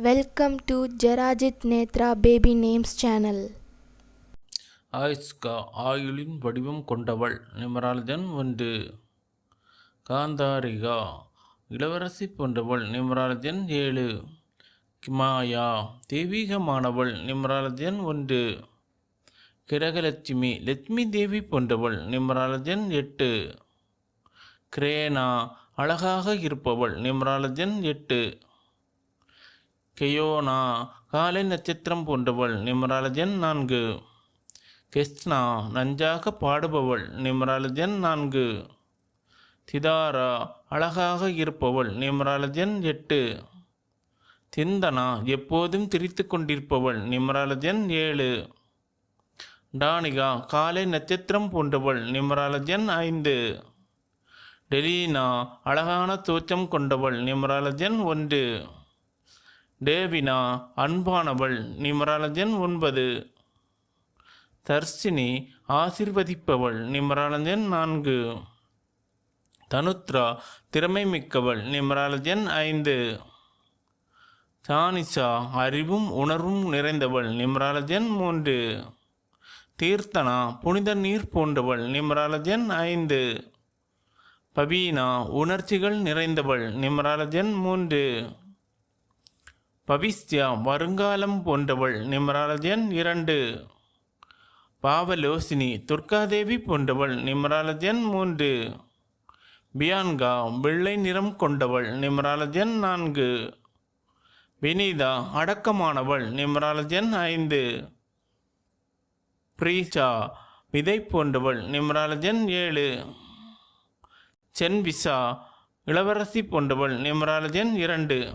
Welcome to Jerajith Netra baby names channel Ayishka ஆயுளின் வடிவம் கொண்டவள். நிமராலதன் ஒன்று காந்தாரிகா இளவரசி போன்றவள். நிமராலதன் ஏழு. கிமாயா தெய்வீகமானவள். நிமராலதன் ஒன்று. கிரகலட்சுமி லட்சுமி தேவி போன்றவள். நிமராலதன் எட்டு. கிரேனா அழகாக இருப்பவள். நிமராலதன் எட்டு. கெயோனா காலை நட்சத்திரம் போன்றவள் நிமராலஜன் நான்கு. கெஸ்னா நன்றாக பாடுபவள் நிமராலஜன் நான்கு. திதாரா அழகாக இருப்பவள் நிமராலஜன் எட்டு. திந்தனா எப்போதும் திரித்து கொண்டிருப்பவள் நிமராலஜன் ஏழு. டானிகா காலை நட்சத்திரம் போன்றவள் நிமராலஜன் ஐந்து. டெலீனா அழகான தோற்றம் கொண்டவள் நிமராலஜன் ஒன்று. டேவினா அன்பானவள் நிமராலஜன் ஒன்பது. தர்ஷினி ஆசிர்வதிப்பவள் நிமராலஜன் நான்கு. தனுத்ரா திறமை மிக்கவள் நிமராலஜன் ஐந்து. தானிஷா அறிவும் உணர்வும் நிறைந்தவள் நிமராலஜன் மூன்று. தீர்த்தனா புனித நீர் போன்றவள் நிமராலஜன் ஐந்து. பவீனா உணர்ச்சிகள் நிறைந்தவள் நிமராலஜன் மூன்று. பவிஸ்தியா வருங்காலம் போன்றவள் நிமராலஜன் இரண்டு. பாவலோசினி துர்காதேவி போன்றவள் நிமராலஜன் மூன்று. பியான்கா வெள்ளை நிறம் கொண்டவள் நிமராலஜன் நான்கு. வினிதா அடக்கமானவள் நிமராலஜன் ஐந்து. பிரீஷா விதை போன்றவள் நிமராலஜன் ஏழு. சென்விசா இளவரசி போன்றவள் நிமராலஜன் இரண்டு.